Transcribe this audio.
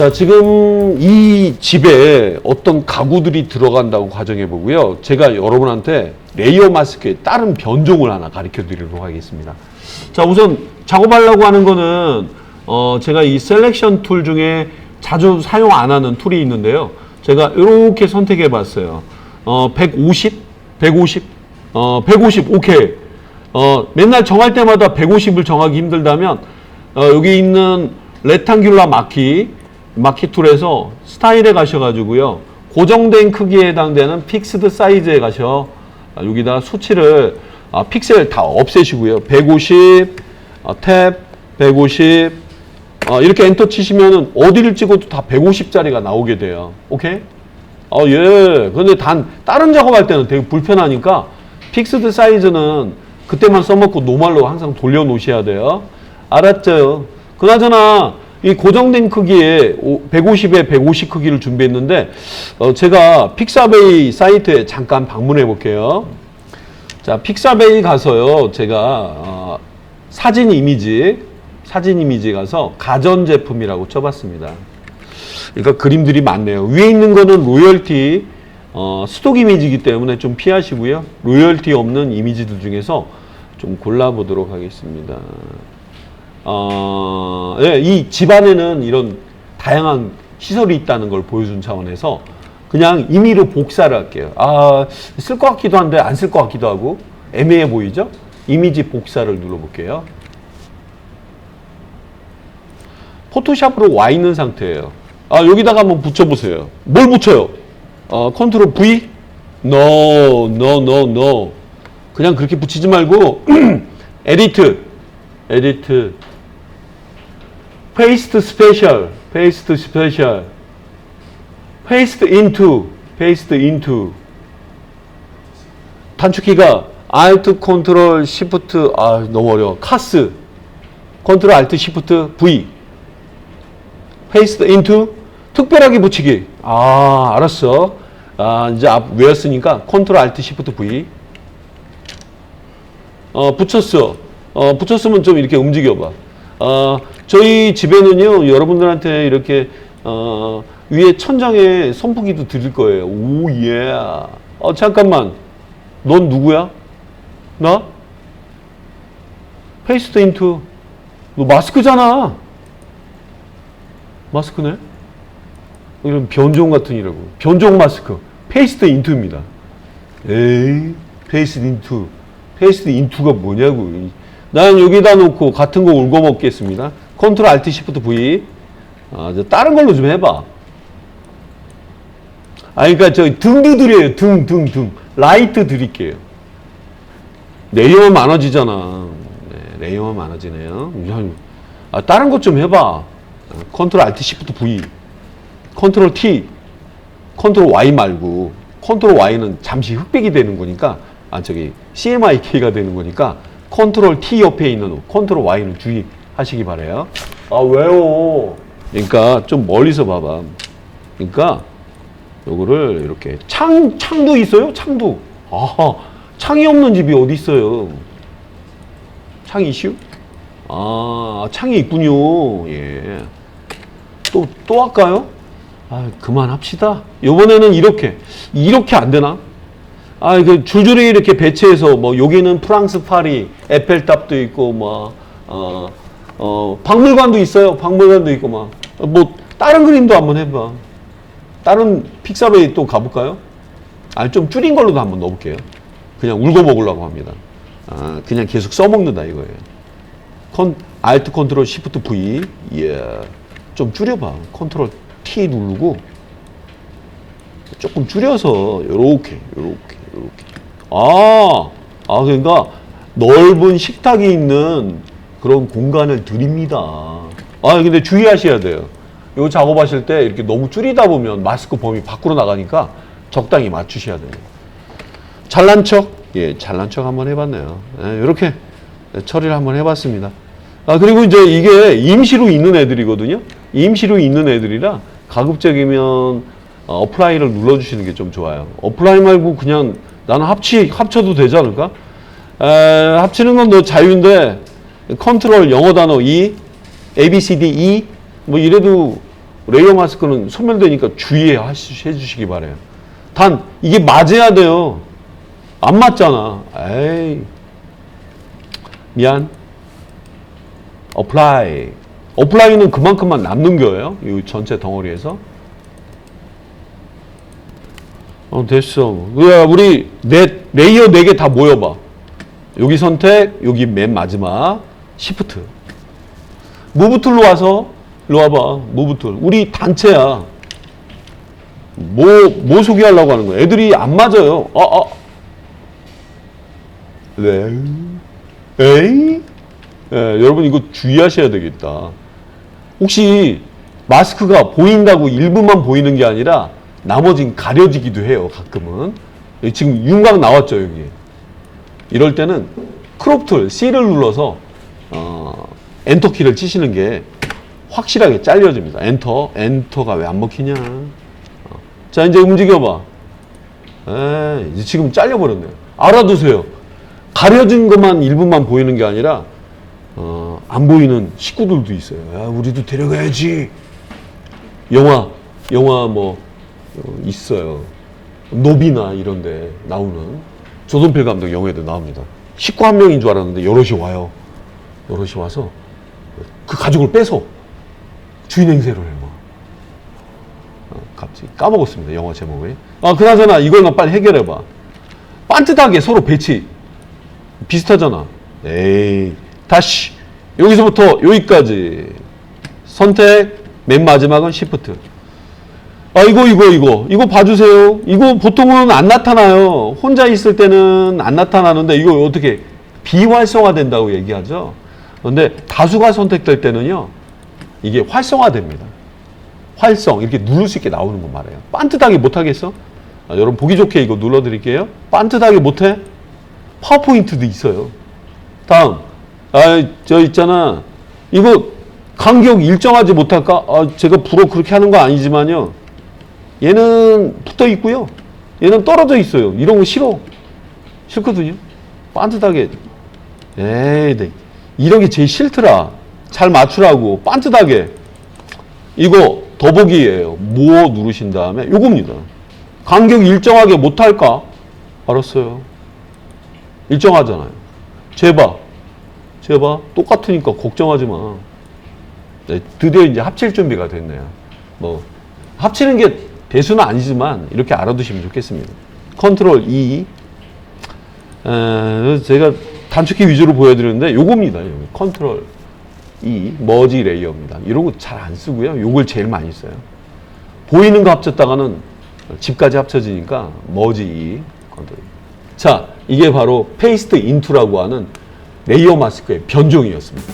자, 지금 이 집에 어떤 가구들이 들어간다고 가정해 보고요. 제가 여러분한테 레이어 마스크의 다른 변종을 하나 가르쳐 드리도록 하겠습니다. 자, 우선 작업하려고 하는 거는 어, 제가 이 셀렉션 툴 중에 자주 사용 안 하는 툴이 있는데요. 제가 이렇게 선택해 봤어요. 어, 150, 150, 어, 150, 오케이. 어, 맨날 정할 때마다 150을 정하기 힘들다면 어, 여기 있는 레탕귤라 마키 마키 툴에서 스타일에 가셔가지고요 고정된 크기에 해당되는 픽스드 사이즈에 가셔 아, 여기다 수치를 아, 픽셀 다 없애시고요 150 어, 탭150 어, 이렇게 엔터 치시면은 어디를 찍어도 다 150짜리가 나오게 돼요 오케이 어, 예. 근데 단, 다른 작업할 때는 되게 불편하니까 픽스드 사이즈는 그때만 써먹고 노말로 항상 돌려 놓으셔야 돼요. 알았죠? 그나저나, 이 고정된 크기에 150에 150 크기를 준비했는데, 어, 제가 픽사베이 사이트에 잠깐 방문해 볼게요. 자, 픽사베이 가서요, 제가, 어, 사진 이미지, 사진 이미지 가서 가전 제품이라고 쳐봤습니다. 그러니까 그림들이 많네요. 위에 있는 거는 로열티 어, 스톡 이미지이기 때문에 좀 피하시고요. 로열티 없는 이미지들 중에서 좀 골라보도록 하겠습니다. 어, 예, 이 집안에는 이런 다양한 시설이 있다는 걸 보여준 차원에서 그냥 임의로 복사를 할게요. 아, 쓸 것 같기도 한데 안 쓸 것 같기도 하고 애매해 보이죠? 이미지 복사를 눌러볼게요. 포토샵으로 와 있는 상태예요. 아, 여기다가 한번 붙여보세요. 뭘 붙여요? 어, 컨트롤 V? No, no, no, no. 그냥 그렇게 붙이지 말고, 에디트, 에디트, paste special, paste special, paste into, paste into. 단축키가 Alt, Ctrl, Shift, 아, 너무 어려워. 카스, Ctrl, Alt, Shift, V. paste into 특별하게 붙이기. 아, 알았어. 아, 이제 앞 외웠으니까 컨트롤 알트 시프트 V. 어, 붙였어. 어, 붙였으면 좀 이렇게 움직여 봐. 어, 저희 집에는요, 여러분들한테 이렇게 어, 위에 천장에 선풍기도 드릴 거예요. 오, 예. 어, 잠깐만. 넌 누구야? 나? 페이스트 인투. 너 마스크잖아. 마스크네? 이런 변종 같은 이라고. 변종 마스크. 페이스트 인투입니다. 에이, 페이스트 인투. 페이스트 인투가 뭐냐고. 난 여기다 놓고 같은 거 울고 먹겠습니다. 컨트롤 알트 시프트 V. 아, 저 다른 걸로 좀 해봐. 아, 그러니까 저 등도 드려요. 등, 등, 등. 라이트 드릴게요. 레이어만 많아지잖아. 네, 레이어만 많아지네요. 아, 다른 것 좀 해봐. 컨트롤 알트 시프트 V 컨트롤 T 컨트롤 Y 말고 컨트롤 Y는 잠시 흑백이 되는 거니까 아 저기 CMYK가 되는 거니까 컨트롤 T 옆에 있는 컨트롤 Y는 주의 하시기 바래요. 아 왜요? 그러니까 좀 멀리서 봐봐. 그러니까 요거를 이렇게 창 창도 있어요? 창도. 아 창이 없는 집이 어디 있어요? 창 이슈? 아, 창이 있군요. 예. 또, 또 할까요? 아, 그만합시다. 요번에는 이렇게. 이렇게 안 되나? 아, 그 줄줄이 이렇게 배치해서 뭐, 여기는 프랑스 파리, 에펠탑도 있고, 뭐, 어, 어, 박물관도 있어요. 박물관도 있고, 막. 뭐, 다른 그림도 한번 해봐. 다른 픽사베이 또 가볼까요? 아, 좀 줄인 걸로도 한번 넣어볼게요. 그냥 울고 먹으려고 합니다. 아, 그냥 계속 써먹는다 이거예요. 컨, 알트 컨트롤 시프트 V. 예. 좀 줄여봐. 컨트롤 T 누르고 조금 줄여서 요렇게 요렇게 요렇게. 아, 아 그러니까 넓은 식탁이 있는 그런 공간을 드립니다. 아 근데 주의하셔야 돼요. 요 작업하실 때 이렇게 너무 줄이다 보면 마스크 범위 밖으로 나가니까 적당히 맞추셔야 돼요. 잘난 척? 예, 잘난 척 한번 해봤네요. 예, 이렇게 처리를 한번 해봤습니다. 아, 그리고 이제 이게 임시로 있는 애들이거든요. 임시로 있는 애들이라 가급적이면 어, 어플라이를 눌러주시는 게 좀 좋아요. 어플라이 말고 그냥 나는 합치, 합쳐도 되지 않을까? 에, 합치는 건 너 자유인데 컨트롤 영어 단어 E, A, B, C, D, E 뭐 이래도 레이어 마스크는 소멸되니까 주의해 해주시기 바래요. 단 이게 맞아야 돼요. 안 맞잖아. 에이 미안. 어플라이. 어플라이는 그만큼만 남는 거예요. 이 전체 덩어리에서. 어 됐어. 야, 우리 네 레이어 네개다 모여봐. 여기 선택, 여기 맨 마지막 시프트. 무브 툴로 와서 일로 와봐. 무브 툴. 우리 단체야. 뭐, 뭐 소개하려고 하는 거야? 애들이 안 맞아요. 아, 아. 네. 에이? 예, 여러분 이거 주의하셔야 되겠다. 혹시 마스크가 보인다고 일부만 보이는 게 아니라 나머진 가려지기도 해요, 가끔은. 지금 윤곽 나왔죠, 여기. 이럴 때는 크롭 툴 C를 눌러서 어, 엔터 키를 치시는 게 확실하게 잘려집니다. 엔터, 엔터가 왜 안 먹히냐? 어. 자 이제 움직여봐. 에 이제 지금 잘려버렸네요. 알아두세요. 가려진 것만 일부만 보이는 게 아니라 어, 안 보이는 식구들도 있어요. 야, 우리도 데려가야지. 영화, 영화 뭐 어, 있어요. 노비나 이런데 나오는 조선필 감독 영화에도 나옵니다. 식구 한 명인 줄 알았는데 여럿이 와요. 여럿이 와서 그 가족을 빼서 주인 행세를 해요. 뭐. 어, 갑자기 까먹었습니다. 영화 제목에. 아, 그나저나 이걸 너 빨리 해결해봐. 반듯하게 서로 배치 비슷하잖아. 에이, 다시 여기서부터 여기까지 선택 맨 마지막은 시프트. 아 이거 이거 이거 이거 봐주세요. 이거 보통은 안 나타나요. 혼자 있을 때는 안 나타나는데 이거 어떻게 비활성화된다고 얘기하죠. 그런데 다수가 선택될 때는요 이게 활성화됩니다. 활성 이렇게 누를 수 있게 나오는 거 말이에요. 반듯하게 못하겠어? 아, 여러분 보기 좋게 이거 눌러드릴게요. 반듯하게 못해? 파워포인트도 있어요. 다음, 아, 저 있잖아. 이거 간격 일정하지 못할까? 아, 제가 부러 그렇게 하는 거 아니지만요. 얘는 붙어 있고요. 얘는 떨어져 있어요. 이런 거 싫어. 싫거든요. 반듯하게. 에이, 네. 이런 게 제일 싫더라. 잘 맞추라고. 반듯하게. 이거 더보기예요. 뭐 누르신 다음에 요겁니다. 간격 일정하게 못할까? 알았어요. 일정하잖아요. 제발, 제발 똑같으니까 걱정하지 마. 네, 드디어 이제 합칠 준비가 됐네요. 뭐 합치는 게 대수는 아니지만 이렇게 알아두시면 좋겠습니다. 컨트롤 E. 에, 제가 단축키 위주로 보여드리는데 요겁니다. 여기. 컨트롤 E 머지 레이어입니다. 이런 거 잘 안 쓰고요. 요걸 제일 많이 써요. 보이는 거 합쳤다가는 집까지 합쳐지니까 머지 E 컨트롤. 자, 이게 바로 페이스트 인투라고 하는 레이어 마스크의 변종이었습니다.